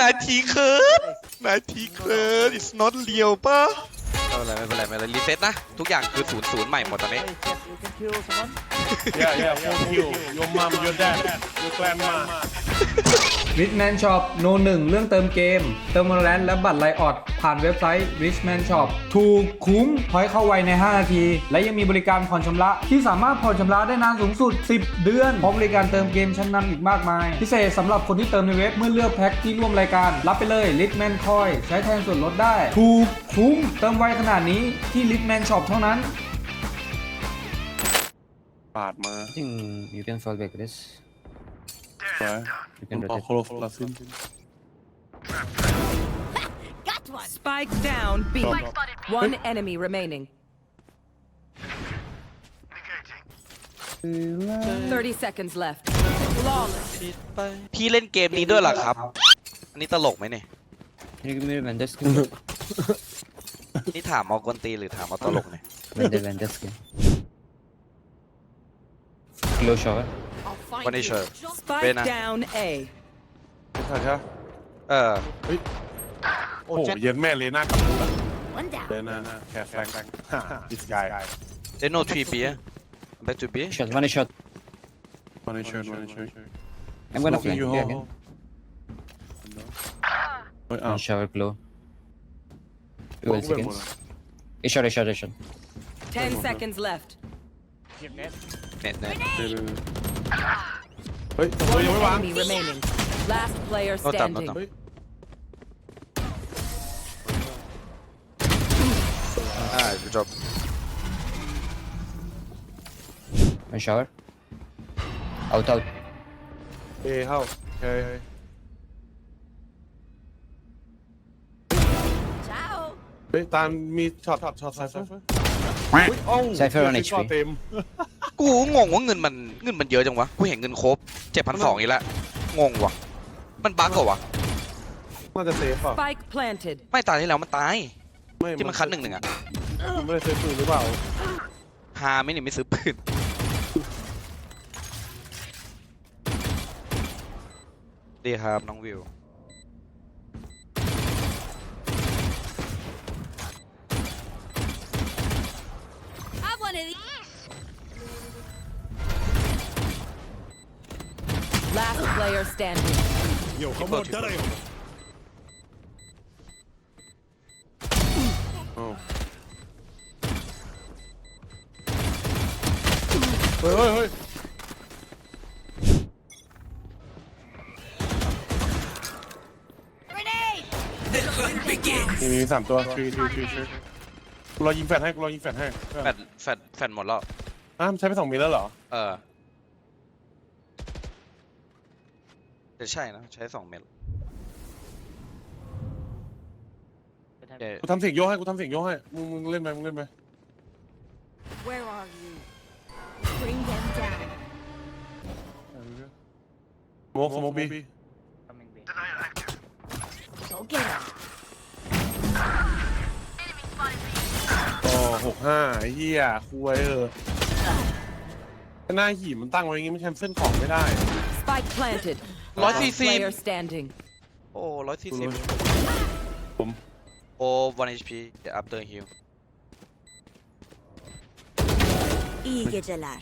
นาทีเคิร์ดนาทีเคิร์ด it's not real ป่ะไม่เป็นไรไม่เป็นไรไม่เป็นไรรีเซ็ตนะ ทุกอย่างคือศูนย์ศูนย์ใหม่หมดตอนนี้ Yeah, yeah, full kill. Your mom, your dad, your grandma. ริชแมนช็อปโนหนึ่งเรื่องเติมเกม เติมมาแลนและบัตรไลออดผ่านเว็บไซต์ Richman Shop ถูกคุ้มพอยเข้าไวใน 5 นาที และยังมีบริการผ่อนชำระที่สามารถผ่อนชำระได้นานสูงสุด 10 เดือนพร้อมบริการเติมเกมชั้นนำอีกมากมาย พิเศษสำหรับคนที่เติมในเว็บเมื่อเลือกแพ็คที่ร่วมรายการ รับไปเลย Richman Coin ใช้แทนส่วนลดได้ ถูกคุ้มเติมไวขนาดนี้ที่ Richman Shop เท่านั้น ปาดมา I think you can fall back this. สวย You can ต่อ rotate. โคโลฟลาซิน Got one. Spike down B. Drop, One enemy remaining. 30 seconds left. Flawless. พี่เล่นเกมนี้ด้วยเหรอครับ อันนี้ตลกไหมเนี่ย Can you give me a vendor skin? นี่ถามเอากวนตีนหรือถามเอาตลกเนี่ย vendor, vendor skin. Glow shower. I'll find One is you. sure. Just Spike Bena. down A. ใช่ใช่เออโอ้โหเย็นแม่เลน่ากลับมา one down. เลน่าแค่แฟงฮ่า this guy they no 3 B eh? back to B Shot, one shot. one shot one shot I'm gonna Smoking flank you you ho again. ho เฮ้ยอ้าว One shower glow. กู12ไปหมด seconds. อะ A shot, a shot, a shot. 10 seconds left. เน็ตเน็ตเดี๋ยวๆ เฮ้ยตัวยังไม่วาง Enemy remaining. Last player No tap, no standing. tap. เฮ้ย อ่า good job One shower. Out, out. เอเข้าโอเค Ciao. เฮ้ยตามมีช็อตช็อตช็อตไซเฟอร์โอ้ Cypher on เฮ้ย HP ช็อตเต็ม กูงงว่าเงินมัน เงินมันเยอะจังวะ กูเห็นเงินครบเจ็ดพันสองอีกแล้วงงว่ะมันบั๊กเหรอวะ น่าจะเซฟอะ Spike planted. ไม่ตายที่แล้วมันตาย ไม่ที่มันคัดหนึ่งหนึ่งอะมันไม่ได้เซฟปืนหรือเปล่าฮาไม่หนิไม่ซื้อปืน ดีครับน้องวิว player standing. อ้าวเฮ้ยเฮ้ยเฮ้ย Grenade. มีมีสามตัวทรีทรีทรีทรีกูรอยิงแฟนให้กูรอยิงแฟนให้แฟดแฟดแฟดหมดแล้ว อ้าวมันใช้ไปสองมิลแล้วเหรอ เออ จะใช่นะ ใช้สองเม็ดเดี๋ยวกูทำเสียงโยกให้กูทำเสียงโยกให้มึงมึงเล่นไหมมึงเล่นไหม Where are you? Bring them down. สโมกสโมกบี Go get them. อ๋อหกห้าไอ้เหี้ยคุยเออหน้าหีบมันตั้งไว้อย่างงี้มันแคนเซิลของไม่ได้ Spike planted. ร้อย Last สี่สิบ player standing. โอ้ร้อยสี่สิบผม โอ้ one HP after heal İyi geceler.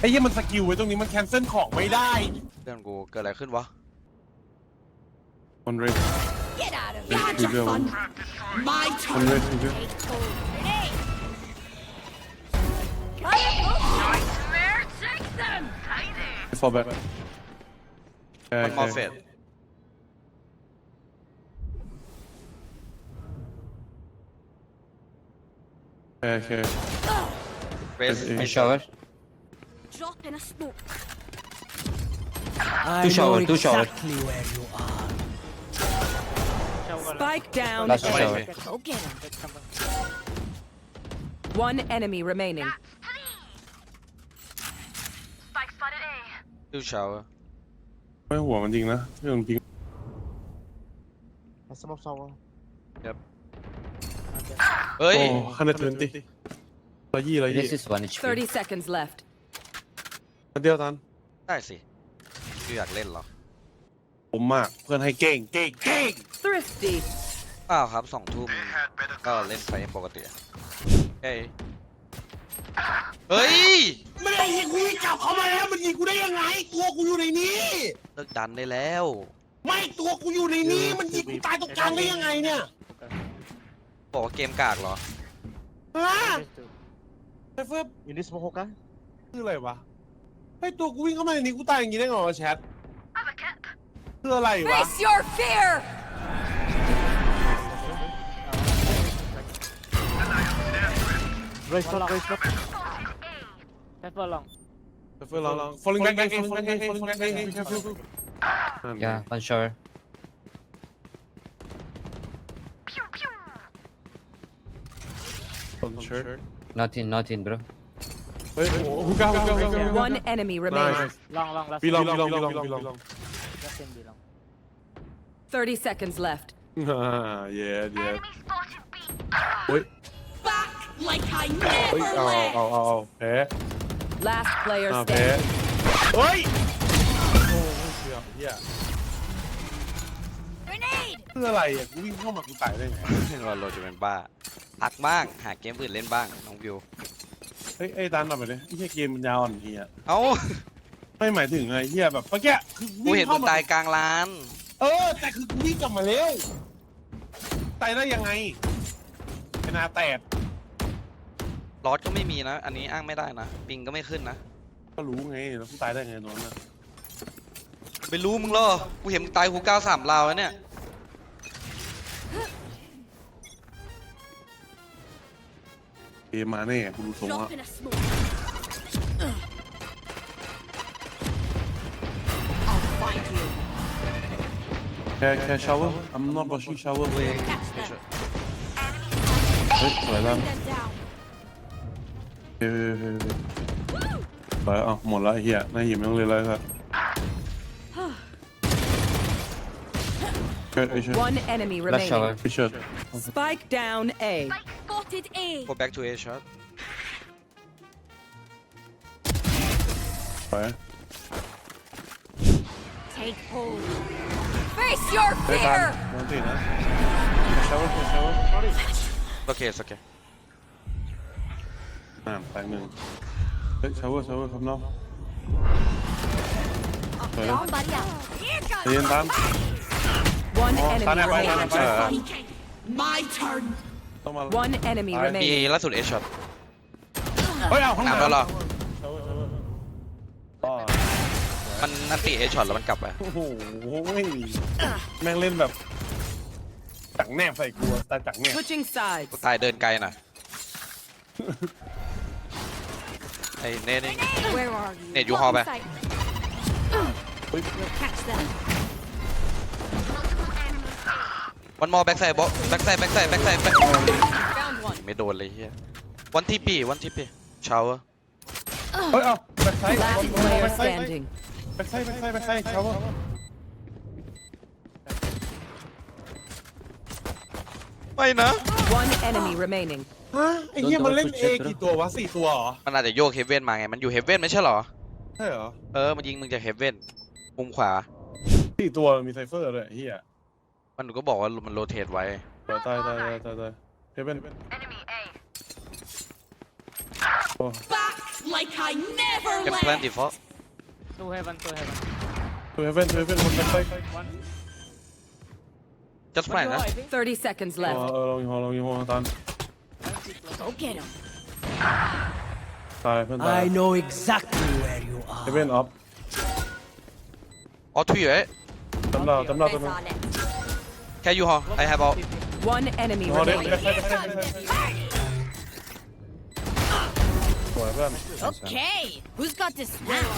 ไอ้เหี้ยมันสกิลไว้ตรงนี้มันแคนเซิลของไม่ได้ เพื่อนกูเกิดอะไรขึ้นวะคนเรน Get out of Thank here. you, Gotcha, Bill. fun. My คน turn. Tidy. ฟอร์แบ็คมันมอร์เฟดโอเคเรส One One shower. Drop in a smoke. Two shower, two shower. Spike down Last A. shower. Go get them. One enemy remaining. A. ดูชาวไม่หัวมันจริงนะเรื่องจริงเฮ้ย โอ้คันเดทเวนตี้ร้อยยี่ร้อยยี่ This is one HP. 30 seconds left. อันเดียวตันได้สิพี่อยากเล่นเหรอผมมากเพื่อนให้เก่งเก่งเก่ง Thrifty. เปล่าครับสองทุ่มก็เล่นไฟปกติอะเอ้ย เฮ้ยไม่ได้ยิงกูวิ่งกลับเข้ามาแล้วมันยิงกูได้ยังไง ตัวกูอยู่ในนี้ เลิกดันได้แล้ว ไม่ตัวกูอยู่ในนี้ มันยิงกูตายตรงกลางได้ยังไงเนี่ยบอกว่าเกมกากเหรอ ฮะไอ้เฟิร์บ Ini semua hoka? คืออะไรวะไอ้ตัวกูวิ่งเข้ามาในนี้กูตายอย่างนี้ได้ไงวะแชทคืออะไรวะ Face your fear! Raise up, raise up. Pepper long. เฟิร์บล องลอง falling back back falling back back falling back back careful Yeah, one shower. One shirt Nothing, nothing, bro. เฮ้ยโอ้โหฮูก้าฮูก้าฮูก้า One enemy remaining. Nice Long, long, last บีลอง one. บีลองบีลองบีลองบีลอง Last one, be long. 30 seconds left. อ่าเย้เย้ Enemy spotted B. เฮ้ย Back like I เฮ้ย never เอา left! เอาเอาเอาแพ้ Last player อ่าแพ้ standing. เฮ้ย โอ้ยเสือกเฮีย Grenade! คืออะไรอะกูวิ่งเข้ามากูตายได้ไงเราเราจะเป็นบ้า พักบ้าง หาเกมอื่นเล่นบ้าง น้องวิว เฮ้ยไอ้ดันมาไปเลยไอ้เหี้ยเกมมันยาวอ่อนเฮียเอ้าไม่หมายถึงไอ้เฮียแบบเมื่อกี้คือกูวิ่เห็นงมึเข้างมาตายกลางร้าน เออ แต่คือกูวิ่งกลับมาเร็วตายได้ยังไงไอ้นาแตด ลอสก็ไม่มีนะ อันนี้อ้างไม่ได้นะปิงก็ไม่ขึ้นนะ ก็รู้ไงแล้วกูตายได้ไงตรงนั้นน่ะไปรู้มึงเหรอ กูเห็นมึงตายหูก้าวสามลาวแล้วเนี่ยเกมมาแน่กูรู้ทรงว่า Drop in a smoke. I'll find you. แค่แค่ชาวเวอร์ I'm not rushing shower Catch them. เฮ้ยสวยแล้ว Bring them down. เฮ้ยเฮ้ยเฮ้ยเฮ้ยสวยอะหมดแล้วไอ้เฮียนายหิมไม่ต้องเรียนอะไรครับเชิดไอ้เชิด One enemy Last shower. remaining. ไอ้เชิด Spike down A. Spotted A. go back to A shot สวย Take hold. Face your เฮ้ยตาม fear! โดนตีนะชาวเว อ่าแตงหนึ่งเฮ้ยชาวเวอร์ชาวเวอร์ครับน้อง Sorry. Down, buddy. Here ใจเย็นตาม One อ๋อตาม enemy แนวไปตามแนว remaining. ไป My turn. ต้องมา One enemy Alright. มี remaining. ล่าสุด A shot เฮ้ยเอาห้องน้ำน้ำแล้วเหรอชาอร์ชาวเวอมันนันติ A shot แล้วมันกลับไปโอ้โหแม่งเล่นแบบจักแนบใส่กูอะแต่จักแนบ Switching sides. กูตายเดินไกลหน่อย ไอ้เน่นี่ Where are you? Nè, vô ho ba. Sight. เฮ้ย We'll catch them. one more back side บ back side back side back side back Found one. ไม่โดนเลยเฮีย one TP one TP shower เฮ้ยเอาแบ็คไซด์ Last แบ็ player คไซด์ standing. แบ็คไซด์แบ็คไซด์แบ็คไซด์เขาว่าไม่นะ One enemy remaining. ฮะไอ้เหี้ยมันเล่นเอกี่ตัววะสี่ตัวเหรอมันอาจจะโยกเฮเว่นมาไง มันอยู่เฮเว่นไม่ใช่เหรอ ใช่เหรอเออ มันยิงมึงจากเฮเว่นมุมขวา สี่ตัวมีไซเฟอร์ด้วยไอ้เหี้ยมันก็บอกว่ามันโรเทตไว้ ตายตายตายตายตายตายเฮเว่น Enemy A. โอ้ Back like I never เก็บ left. แพลนดีฟอล Two heaven, two heaven. ตัวเฮเว่นตัวเฮเว่นคนแบ็คไซด์ One. just plan One นะ more, I think. 30 seconds เออ left. เออลองยิงฮอลองยิงฮอตัน Go get him. ตายเพื่อนตาย know exactly where you เฮเว่นออฟอ๋อทุยเอ้ยจำเราจำเราจำ Eyes เรา on it. แค่ยูฮอ I have all One enemy ฮอเด็ก remaining. แบ็คไซด์แบ็คไซด์แบ็คไซด์สวยเพื่อน Okay. Who's got this now?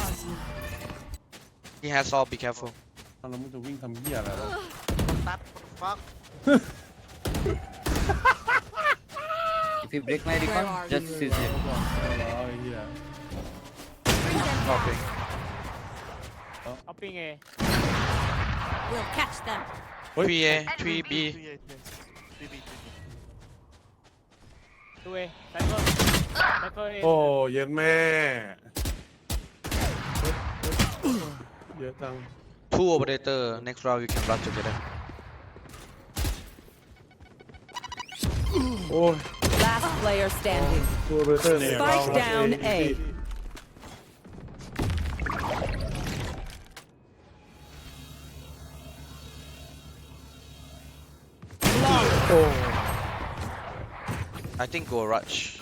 he has all be careful แล้วมึงจะวิ่งทำเหี้ยอะไรวะ If you break my recon, are just you? seize it. ไอ้เหี้ย Bring them down. Upping A. We'll catch them. 3 A 3 B Two A. Cypher. Cypher A. โอ้เย็นแม่เยอะจัง two operator next round you can rush together โอ้ย Last player standing. Spike down A. I think go rush.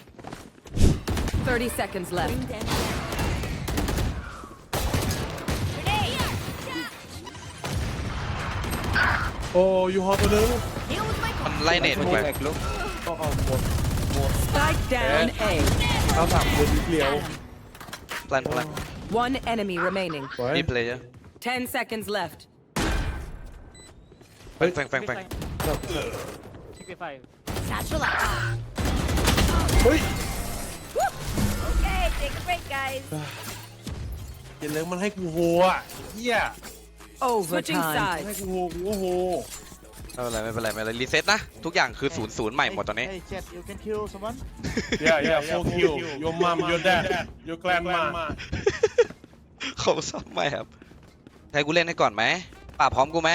30 seconds left. Oh, you have a little? Online 8 back, look. Oh, oh, Spike down A. เอาสามคนเดียว plan plan One enemy remaining. สวย นี่ player 10 seconds left. แฟงแฟงแฟงแฟง 65 satchel out. เฮ้ย Okay, take a break, guys. เห็นเลยมันให้กูโฮอ่ะเฮีย Switchingให้ sides. กูโฮกูก็โฮ ไม่เป็นไรไม่เป็นไรไม่เป็นไรรีเซ็ตนะ ทุกอย่างคือศูนย์ศูนย์ใหม่หมดตอนนี้ Hey, Chet, you can kill someone? เย่าเย่าโฟคิวโยมมัมโยแดดโยแกลนมาเขาซ้ำใหม่ครับให้กูเล่นให้ก่อนไหมป่าพร้อมกูไหม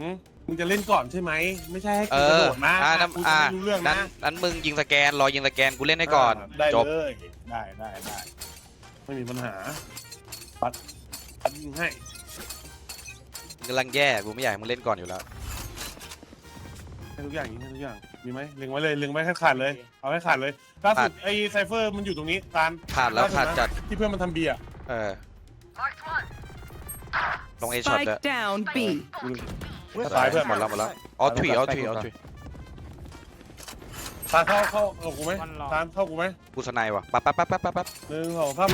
หืมมึงจะเล่นก่อนใช่ไหม ไม่ใช่ให้เอกูกระอโดดนะอ่านั้นกูอ่าจะไม่รู้เรื่องนั้นะนนั้นมึงยิงสแกนรอยิงสแกนกูเล่นให้ก่อนได้จบเลยได้ได้ได้ไม่มีปัญหา ปัดปัดยิงให้กำลังแย่กูไม่อยากให้มึงเล่นก่อนอยู่แล้ว ให้ทุกอย่างยิงให้ทุกอย่างมีไหมเล็งไว้เลยเล็งไว้ให้ขาดเลย เอาให้ขาดเลยล่าสุดไอ้ไซเฟอร์มันอยู่ตรงนี้ตานขาดแล้วสุขาดนะจัด ที่เพื่อนมันทำเบียร์เออลงเอช็อตเลย Spike down B. ก็ตายเพื่อนหมดแล้วหมดแล้วอ๋อทรีอ๋อทรีอ๋อทรีตานเข้าเข้าเข้ากูไหมวันรอตานเข้ากูไหมกูสไนว่ะปั๊บปั๊บปั๊บปั๊บปั๊บปั๊บหนึ่งสองสาม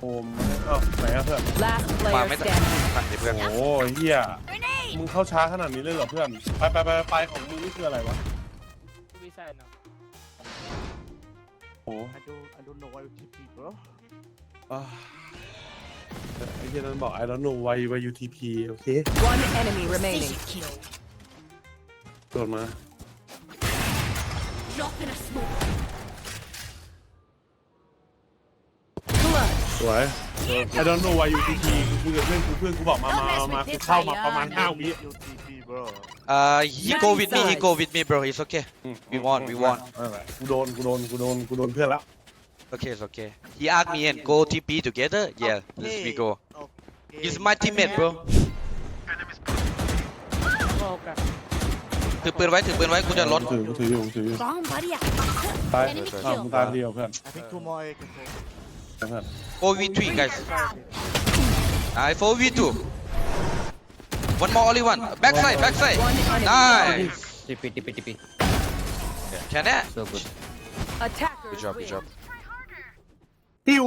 โอ้มเอ้าไหนอะเพื่อน Last มา player ไม่ทัน standing. ทันดิเพื่อนโอ้ยเฮีย Grenade! มึงเข้าช้าขนาดนี้เลยเหรอเพื่อน ไปไปไปไปของมึงนี่คืออะไรวะ Be side now โอ้ I don't, I don't know why you TP, bro. อ่าไอ้เหี้ยนั่นบอก I don't know why why you TP โอเค One enemy remaining. Vision kill. โดดมา Drop in a smoke. สวย I don't know why you TP กูคุยกับเพื่อนกูเพื่อนกูบอกมา มา มากูเข้ามาประมาณ5วิ You TP, bro. เอ่อ he go with me he go with me bro it's okay we won we won นั่นแหละกูโดน กูโดน กูโดน กูโดนเพื่อนแล้ว okay it's okay he asked me and go TP together yeah let's we go Okay. he's my teammate bro Go hookah ถือปืนไว้ถือปืนไว้กูจะลด ถือกูถืออยู่กูถืออยู่ Go on, buddy. ตาย Enemy อ้าว kill. มึงตายเดียวเพื่อน I think two more A can hold. เพื่อน 4v3 guys I 4v2 one more only one backside backside One enemy. nice TP, TP, TP. แค่นี้ So good. Attackers good job good win. job ฮิว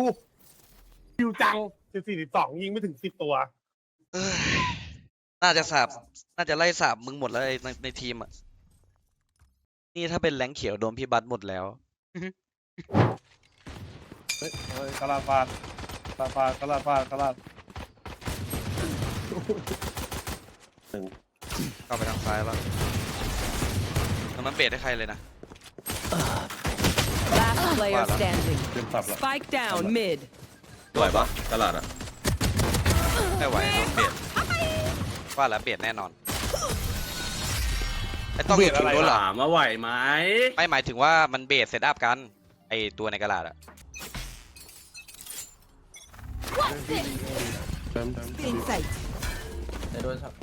ฮิวจังสิบสี่สิบสองยิงไม่ถึงสิบตัว เอ้ยน่าจะสาบ น่าจะไล่สาบมึงหมดแล้วไอ้ในในทีมอะ นี่ถ้าเป็นแรงค์เขียวโดนพี่บัตหมดแล้ว เฮ้ยเฮ้ยกระลาฟาดกระลาฟาดกระลาฟาดกระลาเข้าไปทางซ้ายแล้วแล้วมันเบรดให้ใครเลยนะ Last player Voilà. standing. เต็มสับละ Spike down mid. ไหวปะตลาดอะไม่ไหวโดนเบรดว่าแล้วเบรดแน่นอนไอ้ต้องอยู่ถึงโดนเหรอถามว่าไหวไหมไม่หมายถึงว่ามันเบรดเซตอัพกัน ไอตัวในกระดาษอะ เต็มเต็ม Inside. จะโดนสับ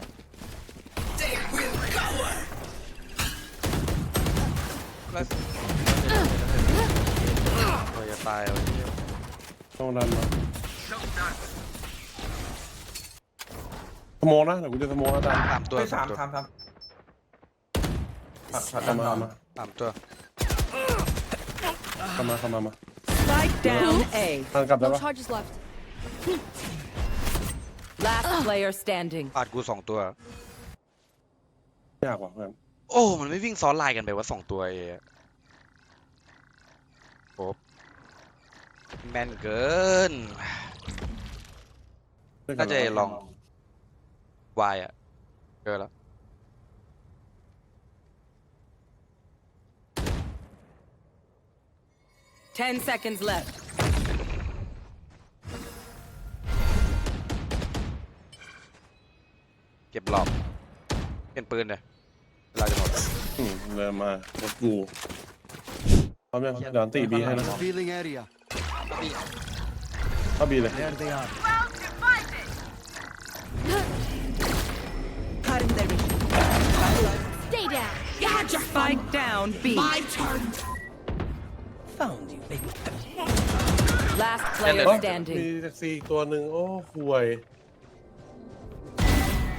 เราจะตายเอาต้องดันมาสโมองนะเดี๋ยวกูจะสโมองนะดันสามตัวสามตัวเข้ามาเข้ามาสามตัวเข้ามาเข้ามามา Spike down A. ทางกลับได้ No ปะ charges left. Last player standing. ปาดกูสองตัว ยากกว่าเพื่อนโอ้ มันไม่วิ่งซ้อนไลน์กันไปว่าสองตัวเองโอ้แม่นเกิน น่าจะลอง วายอะเจอแล้ว10 seconds left. เก็บหลอบเปลี่ยนปืนเลยเวลาจะหมดอืมเดินมารถกูพร้อมยังเดี๋ยวอันตีบีให้นะ Revealing area. เข้าบีเลย There they are. Stay down. Spike down B. Found you, baby. Last เฮ้ player ยมี standing. แท็กซี่อีกตัวหนึ่งโอ้ห่วย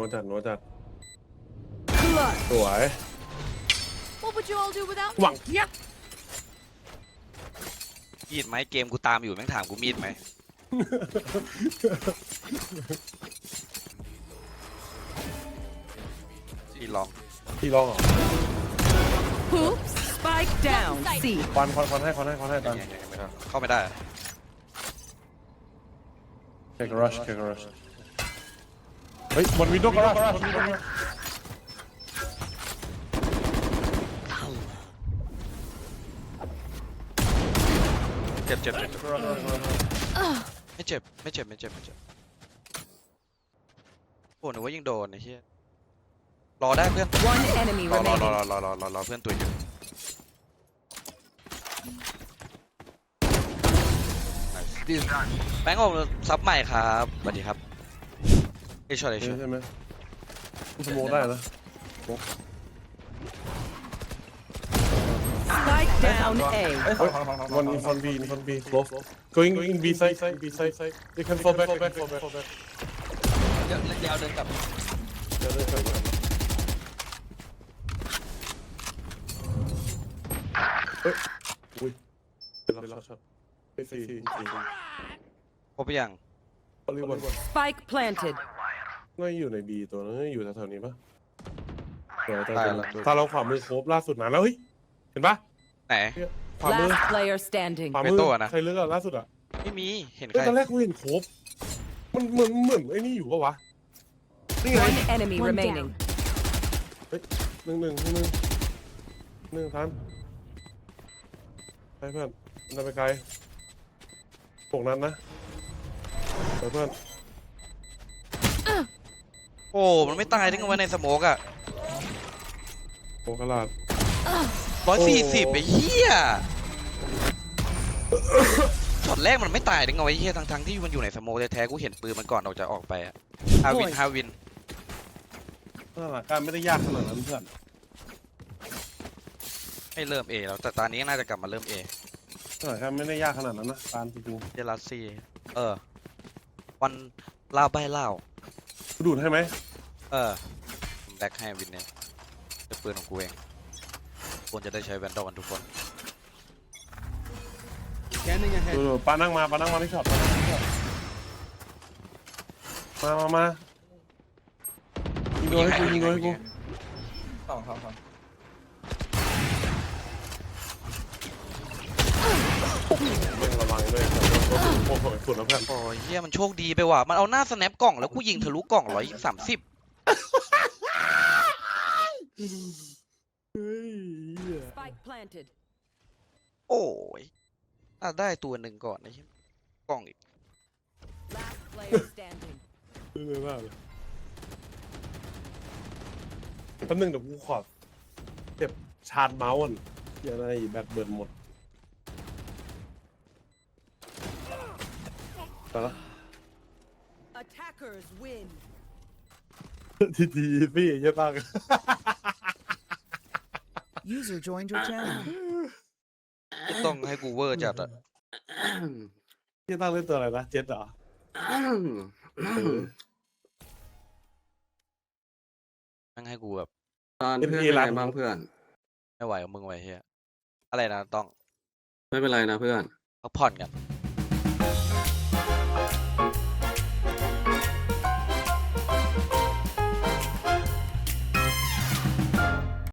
โนจัดโนจัดสวย What would you all do without หวังเพี้ยมีดไหมเกมกูตามอยู่แม่งถามกูมีดไหมที่ลองพี่ลองเหรอ Oops. Spike down C. ควันควันควันให้ควันให้ควันให้ตัน ยังยังยังไม่ได้เข้าไม่ได้อะเทครัช เทครัชเฮ้ยบนวินโดว์ก็รัชบนวินโดว์ก็รัชเจ็บเจ็บเจ็บเจ็บไม่เจ็บไม่เจ็บไม่เจ็บไม่เจ็บโอ้หนูว่ายิงโดนไอ้เหี้ยรอได้เพื่อน One enemy รอรอรอ remaining. รอรอรอรอเพื่อนตัวอยู่แบงค์ออกซับใหม่ครับสวัสดีครับ เอชช็อตเอชช็อตใช่ไหมสโมกได้นะ Spike down A. เฮ้ยวันนี้ฟอนบีฟอนบี close going in B side B side you can fall back fall back fall back fall back เดี๋ยวเดี๋ยวเดินกลับเดี๋ยวเดี๋ยวเดี๋ยวเฮ้ยอุ้ยเดี๋ยวรับช็อตเฮ้ยสี่สี่สี่ครบไปยัง บอลลีบอล Spike planted. ง่ายอยู่ในบีตัวนั้นอยู่แถวๆนี้ปะเดี๋ยวตายแล้วตาเราขวามือโครบล่าสุดนะแล้วเฮ้ยเห็นปะไหน ขวามือ Last player standing. ขวามือเมโต้อะนะ ใครเลือกอะล่าสุดอะไม่มี เห็นเฮ้ใคยร ตอนแรกกูเห็นโครบมันเหมือนเหมือนไอ้นี่อยู่ปะวะนี่ไง One enemy One remaining. หนึ่งหนึ่งหนึ่งหนึ่งหนึ่งทันไปเพื่อนมันจะไปไกลพวกนั้นนะไปเพื่อน โอ้มันไม่ตายได้ไงวะในสโมกอะโอกระลาดร้อยโอ้สี่สิบไอ้เหี้ยช็อตแรกมันไม่ตายได้ไงวะไอ้เหี้ยทั้งทั้งๆที่มันอยู่ในสโมกแท้ๆกูเห็นปืนมันก่อนออกจะออกไปอะฮาวินฮาวินสถานการณ์ไม่ได้ยากขนาดนั้นเพื่อนให้เริ่มเอแล้วแต่ตอนนี้น่าจะกลับมาเริ่มเอสถานการณ์ไม่ได้ยากขนาดนั้นนะการจริงเจลัสซี่เออวันลาวใบลาวๆ กูดูดให้ไหมเออแบ็คให้วินเนี่ยเป็นปืนของกูเองควรจะได้ใช้แวนดอลกันทุกคน Scanning ahead. ดูๆปานั่งมาปานั่งมาที่ช็อตปานั่งมาที่ช็อตมามามายิงโดนให้กูยิงโดนให้กูสองสองสอง วังด้วยโอ้โหสุดแล้วเพื่อนโอ้ยเฮียมันโชคดีไปว่ะ มันเอาหน้าสแนปกล่องแล้วกูยิงทะลุกล่องร้อยสามสิบ Spike planted. โอ้ยอะได้ตัวหนึ่งก่อนนะเหี้ยกล่องอีก Last player standing. ไม่เลยมากเลยแป๊บนึงเดี๋ยวกูขอเก็บชาร์จเมาส์ก่อนอย่าได้แบตเบิร์นหมด ไปละ Attackers win. ทีทีพี่เยอะมาก User joined your channel. ต้องให้กูเวอร์จัดอะพี่ตั้งเล่นตัวอะไรนะเจ็ดเหรอนั่งให้กูแบบตอนเพื่อน MD เป็นร้าไงนบ้างเพื่อน ไม่ไหวกับมึงไว้เฮียอะไรนะต้องไม่เป็นไรนะเพื่อน พักผ่อนกัน